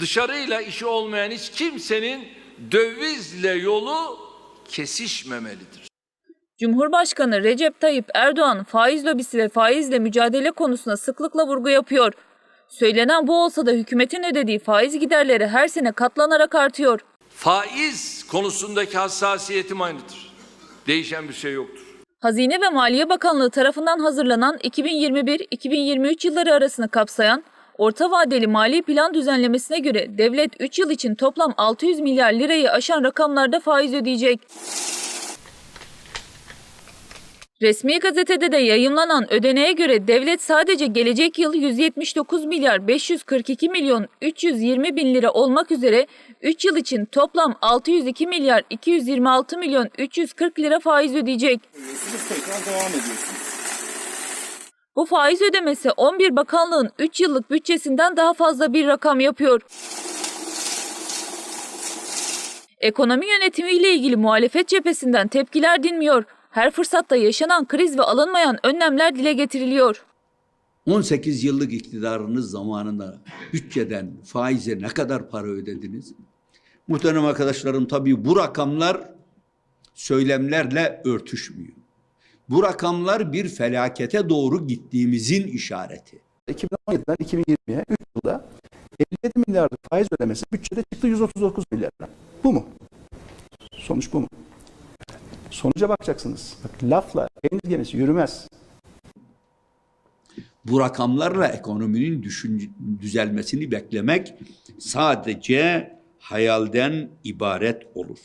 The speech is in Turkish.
dışarıyla işi olmayan hiç kimsenin dövizle yolu kesişmemelidir. Cumhurbaşkanı Recep Tayyip Erdoğan faiz lobisi ve faizle mücadele konusuna sıklıkla vurgu yapıyor. Söylenen bu olsa da hükümetin ödediği faiz giderleri her sene katlanarak artıyor. Faiz konusundaki hassasiyetim aynıdır. Değişen bir şey yoktur. Hazine ve Maliye Bakanlığı tarafından hazırlanan 2021-2023 yılları arasını kapsayan orta vadeli mali plan düzenlemesine göre devlet 3 yıl için toplam 600 milyar lirayı aşan rakamlarda faiz ödeyecek. Resmi gazetede de yayımlanan ödeneğe göre devlet sadece gelecek yıl 179 milyar 542 milyon 320 bin lira olmak üzere 3 yıl için toplam 602 milyar 226 milyon 340 lira faiz ödeyecek. Siz tekrar devam ediyorsunuz. Bu faiz ödemesi 11 bakanlığın 3 yıllık bütçesinden daha fazla bir rakam yapıyor. Ekonomi yönetimiyle ilgili muhalefet cephesinden tepkiler dinmiyor. Her fırsatta yaşanan kriz ve alınmayan önlemler dile getiriliyor. 18 yıllık iktidarınız zamanında bütçeden faize ne kadar para ödediniz? Muhterem arkadaşlarım tabii bu rakamlar söylemlerle örtüşmüyor. Bu rakamlar bir felakete doğru gittiğimizin işareti. 2017'den 2020'ye 3 yılda 57 milyarlık faiz ödemesi bütçede çıktı 139 milyar. Bu mu? Sonuç bu mu? Sonuca bakacaksınız. Bak, lafla peynir gemisi yürümez. Bu rakamlarla ekonominin düşün, düzelmesini beklemek sadece hayalden ibaret olur.